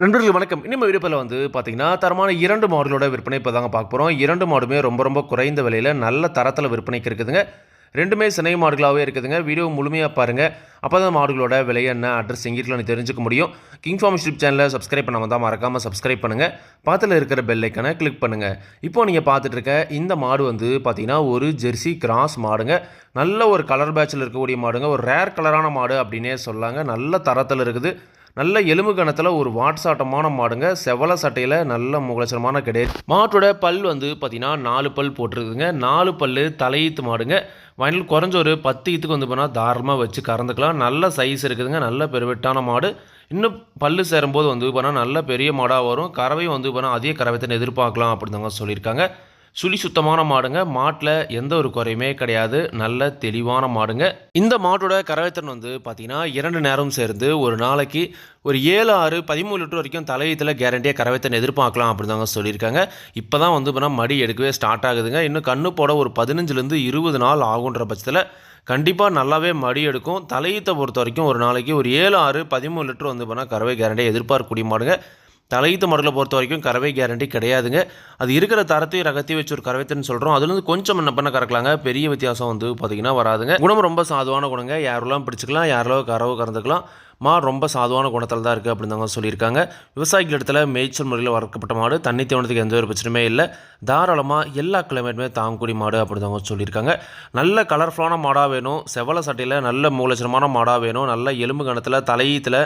நண்பர்கள் வணக்கம். இன்னும் விருப்பத்தில் வந்து பார்த்தீங்கன்னா தரமான இரண்டு மாடுகளோட விற்பனை இப்போ தாங்க பார்க்க போகிறோம் இரண்டு மாடுமே ரொம்ப ரொம்ப குறைந்த விலையில் நல்ல தரத்தில் விற்பனைக்கு இருக்குதுங்க. ரெண்டுமே சினை மாடுகளாகவே இருக்குதுங்க. வீடியோ முழுமையாக பாருங்கள் அப்போ தான் மாடுகளோட விலை என்ன அட்ரஸ் எங்கிருக்கலாம்னு தெரிஞ்சுக்க முடியும். கிங் ஃபார்ம் யூடியூப் சேனலை சப்ஸ்கிரைப் பண்ணாமல் தான் மறக்காமல் சப்ஸ்கிரைப் பண்ணுங்கள் பக்கத்தில் இருக்கிற பெல் ஐக்கனை கிளிக் பண்ணுங்கள் இப்போ நீங்கள் பார்த்துட்டு இருக்க இந்த மாடு வந்து பார்த்தீங்கன்னா ஒரு ஜெர்சி கிராஸ் மாடுங்க. நல்ல ஒரு கலர் பேட்சில் இருக்கக்கூடிய மாடுங்க. ஒரு ரேர் கலரான மாடு அப்படின்னே சொல்லாங்க. நல்ல தரத்தில் இருக்குது. நல்ல எலும்பு கணத்தில் ஒரு வாட்சாட்டமான மாடுங்க. செவல சட்டையில் நல்ல முகலட்சணமான கிடையாது மாட்டோட பல் வந்து பார்த்திங்கன்னா நாலு பல் போட்டிருக்குதுங்க நாலு பல் தலையீத்து மாடுங்க. வயலில் குறைஞ்ச ஒரு பத்து ஈத்துக்கு வந்து போனால் தாராளமாக வச்சு கறந்துக்கலாம். நல்ல சைஸ் இருக்குதுங்க. நல்ல பெருவெட்டான மாடு. இன்னும் பல்லு சேரும்போது வந்து போனால் நல்ல பெரிய மாடாக வரும். கறவை வந்து போனால் அதிக கறவைத்தனை எதிர்பார்க்கலாம் அப்படின்னு சொல்லியிருக்காங்க. சுழி சுத்தமான மாடுங்க. மாட்டில் எந்த ஒரு குறையுமே கிடையாது. நல்ல தெளிவான மாடுங்க. இந்த மாட்டோட கரவைத்திறன் வந்து பார்த்தீங்கன்னா இரண்டு நேரம் சேர்ந்து ஒரு நாளைக்கு ஒரு ஏழு ஆறு பதிமூணு லிட்டர் வரைக்கும் தலையத்தில் கேரண்டியாக கறவைத்தன் எதிர்பார்க்கலாம் அப்படின்னு தாங்க சொல்லியிருக்காங்க. இப்போ தான் வந்து இப்போ மடி எடுக்கவே ஸ்டார்ட் ஆகுதுங்க. இன்னும் கண்ணு போட ஒரு பதினஞ்சுலேருந்து இருபது நாள் ஆகுன்ற பட்சத்தில் கண்டிப்பாக நல்லாவே மடி எடுக்கும். தலையீத்தை பொறுத்த வரைக்கும் ஒரு நாளைக்கு ஒரு ஏழு ஆறு பதிமூணு லிட்டர் வந்து பண்ணால் கறவை கேரண்டியாக எதிர்பார்க்கக்கூடிய மாடுங்க. தலையீத்து மாடுகளை பொறுத்த வரைக்கும் கறவை கேரண்டி கிடையாதுங்க. அது இருக்கிற தரத்தையும் ரகத்தையும் வச்சு ஒரு கறவைத்துன்னு சொல்கிறோம் அதுலேருந்து கொஞ்சம் என்ன பண்ண கறக்கலாங்க? பெரிய வித்தியாசம் வந்து பார்த்திங்கன்னா வராதுங்க. குணம் ரொம்ப சாதுவான குணங்க. யாரெல்லாம் பிடிச்சிக்கலாம் யாரெல்லாம் கறவை கறந்துக்கலாம். மா ரொம்ப சாதுவான குணத்தில் தான் இருக்குது அப்படின்னு தாங்க சொல்லியிருக்காங்க. விவசாயிகள் இடத்துல மேய்ச்சல் முறையில் வளர்க்கப்பட்ட மாடு தண்ணி தேவனத்துக்கு எந்த ஒரு பிரச்சனையுமே இல்லை. தாராளமாக எல்லா கிளைமேட்டுமே தாங்கக்கூடிய மாடு அப்படின்னு தாங்க சொல்லியிருக்காங்க. நல்ல கலர்ஃபுல்லான மாடாக வேணும். செவல சட்டையில் நல்ல மூலச்சனமான மாடாக வேணும். நல்ல எலும்பு கணத்தில் தலையீத்தில்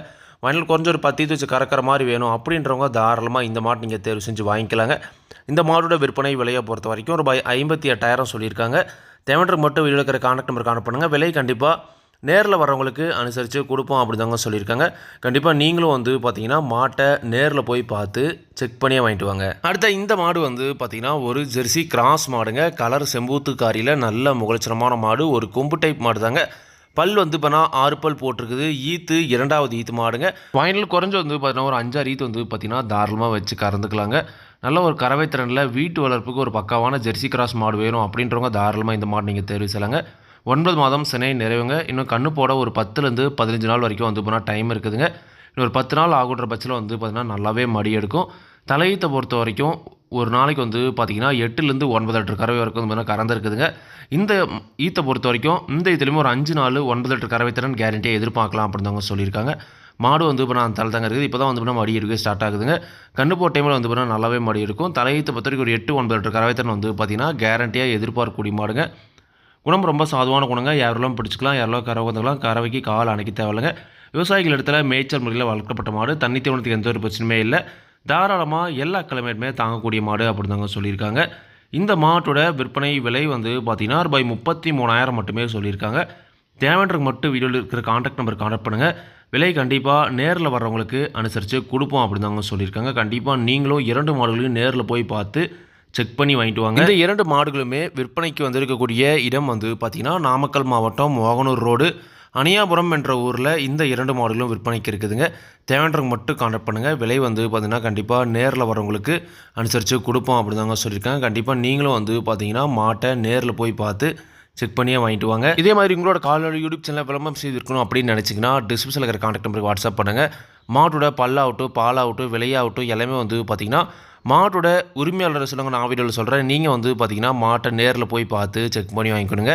வயலில் குறைஞ்ச ஒரு பத்து வச்சு கறக்கிற மாதிரி வேணும். அப்படின்றவங்க தாராளமாக இந்த மாடு நீங்கள் தேர்வு செஞ்சு வாங்கிக்கலாங்க. இந்த மாடோட விற்பனை விலையை பொறுத்த வரைக்கும் ஒரு பை ஐம்பத்தி எட்டாயிரம் சொல்லியிருக்காங்க. தேவன்றது மட்டும் வீடியோ இருக்கிற கான்டாக்ட் நம்பர் அனுப்பணுங்க விலை கண்டிப்பாக நேரில் வரவங்களுக்கு அனுசரித்து கொடுப்போம் அப்படி தாங்க சொல்லியிருக்காங்க. கண்டிப்பாக நீங்களும் வந்து பார்த்தீங்கன்னா மாட்டை நேரில் போய் பார்த்து செக் பண்ணியே வாங்கிட்டு வாங்க. அடுத்த இந்த மாடு வந்து பார்த்தீங்கன்னா ஒரு ஜெர்சி கிராஸ் மாடுங்க. கலர் செம்பூத்து காரியில் நல்ல முகலட்சணமான மாடு. ஒரு கொம்பு டைப் மாடு தாங்க பல் வந்து பார்த்தா ஆறு பல் போட்டிருக்குது. ஈத்து இரண்டாவது ஈத்து மாடுங்க. ஃபைனல் குறைஞ்ச வந்து பார்த்தீங்கன்னா ஒரு அஞ்சாறு ஈத்து வந்து பார்த்தீங்கன்னா தாராளமாக வச்சு கறந்துக்கலாங்க. நல்ல ஒரு கறவை திறனில் வீட்டு வளர்ப்புக்கு ஒரு பக்காவான ஜெர்சி கிராஸ் மாடு வேணும் அப்படின்றவங்க தாராளமாக இந்த மாடு நீங்கள் தேர்வு செய்யலாங்க. ஒன்பது மாதம் சினை நிறைவுங்க. இன்னும் கண்ணு போட ஒரு பத்துலேருந்து பதினஞ்சு நாள் வரைக்கும் வந்து போனால் டைம் இருக்குதுங்க. இன்னொரு பத்து நாள் ஆகுன்ற பட்சத்தில் வந்து பார்த்திங்கன்னா நல்லாவே மடி எடுக்கும். தலையீத்தை பொறுத்த வரைக்கும் ஒரு நாளைக்கு வந்து பார்த்திங்கன்னா எட்டுலேருந்து ஒன்பது லிட்டர் கறவை வரைக்கும் வந்து கறந்துருக்குதுங்க. இந்த ஈத்தை பொறுத்த வரைக்கும் இந்த இதுலேயுமே ஒரு அஞ்சு நாள் ஒன்பது லிட்டர் கறவை திறன் கேரண்டியாக எதிர்பார்க்கலாம் அப்படின்னு அவங்க சொல்லியிருக்காங்க. மாடு வந்து இப்போ நான் தலை தாங்க இருக்குது இப்போ தான் வந்து மடி எடுக்க ஸ்டார்ட் ஆகுதுங்க. கண்ணு போட்ட டைமில் வந்து பார்த்தீங்கன்னா நல்லாவே மடி இருக்கும் தலையீத்தை பொறுத்த வரைக்கும் ஒரு எட்டு ஒன்பது லிட்டர் கறவை திறன் வந்து பார்த்திங்கன்னா கேரண்டியாக எதிர்பார்க்கக்கூடிய மாடுங்க. குணம் ரொம்ப சாதுவான குணங்க. யாரெல்லாம் பிடிச்சிக்கலாம் யாரெல்லாம் கறவை வந்துக்கலாம் கறவைக்கு கால் அணைக்க தேவையில்லைங்க. விவசாயிகள் இடத்துல மேய்ச்சல் முறையில் வளர்க்கப்பட்ட மாடு தண்ணி தீவனத்துக்கு எந்த ஒரு பிரச்சனையுமே இல்லை. தாராளமாக எல்லா கிழமையுமே தாங்கக்கூடிய மாடு அப்படின்னு தாங்க சொல்லியிருக்காங்க. இந்த மாட்டோட விற்பனை விலை வந்து பார்த்தீங்கன்னா ரூபாய் முப்பத்தி மூணாயிரம் மட்டுமே சொல்லியிருக்காங்க. தேவைன்றக்கு மட்டும் வீடியோவில் இருக்கிற காண்டாக்ட் நம்பர் காண்டாக்ட் பண்ணுங்கள் விலை கண்டிப்பாக நேரில் வர்றவங்களுக்கு அனுசரித்து கொடுப்போம் அப்படின்னு தாங்க சொல்லியிருக்காங்க. கண்டிப்பாக நீங்களும் இரண்டு மாடுகளையும் நேரில் போய் பார்த்து செக் பண்ணி வாங்கிட்டு வாங்க. இந்த இரண்டு மாடுகளுமே விற்பனைக்கு வந்திருக்கக்கூடிய இடம் வந்து பார்த்திங்கன்னா நாமக்கல் மாவட்டம் மோகனூர் ரோடு. அணியாபுரம் என்ற ஊரில் இந்த இரண்டு மாடுகளும் விற்பனைக்கு இருக்குதுங்க. தேவைன்றவங்க மட்டும் கான்டாக்ட் பண்ணுங்கள் விலை வந்து பார்த்திங்கன்னா கண்டிப்பாக நேரில் வரவங்களுக்கு அனுசரித்து கொடுப்போம் அப்படி தாங்க சொல்லியிருக்காங்க. கண்டிப்பாக நீங்களும் வந்து பார்த்தீங்கன்னா மாட்டை நேரில் போய் பார்த்து செக் பண்ணியே வாங்கிட்டு வாங்க. இதே மாதிரி உங்களோட காலோட யூடியூப் சேனலில் விளம்பரம் செய்திருக்கணும் அப்படின்னு நினச்சிங்கன்னா டிஸ்கிரிப்ஷனில் இருக்கிற கான்டாக்ட் நம்பருக்கு வாட்ஸ்அப் பண்ணுங்கள் மாட்டோட பல்லாகட்டும் பாலாகட்டும் விலையாகட்டும் எல்லாமே வந்து பார்த்திங்கன்னா மாட்டோட உரிமையாளர் சொல்லுங்க. நான் வீடியோவில் சொல்கிறேன் நீங்கள் வந்து பார்த்திங்கன்னா மாட்டை நேரில் போய் பார்த்து செக் பண்ணி வாங்கிக்கணுங்க.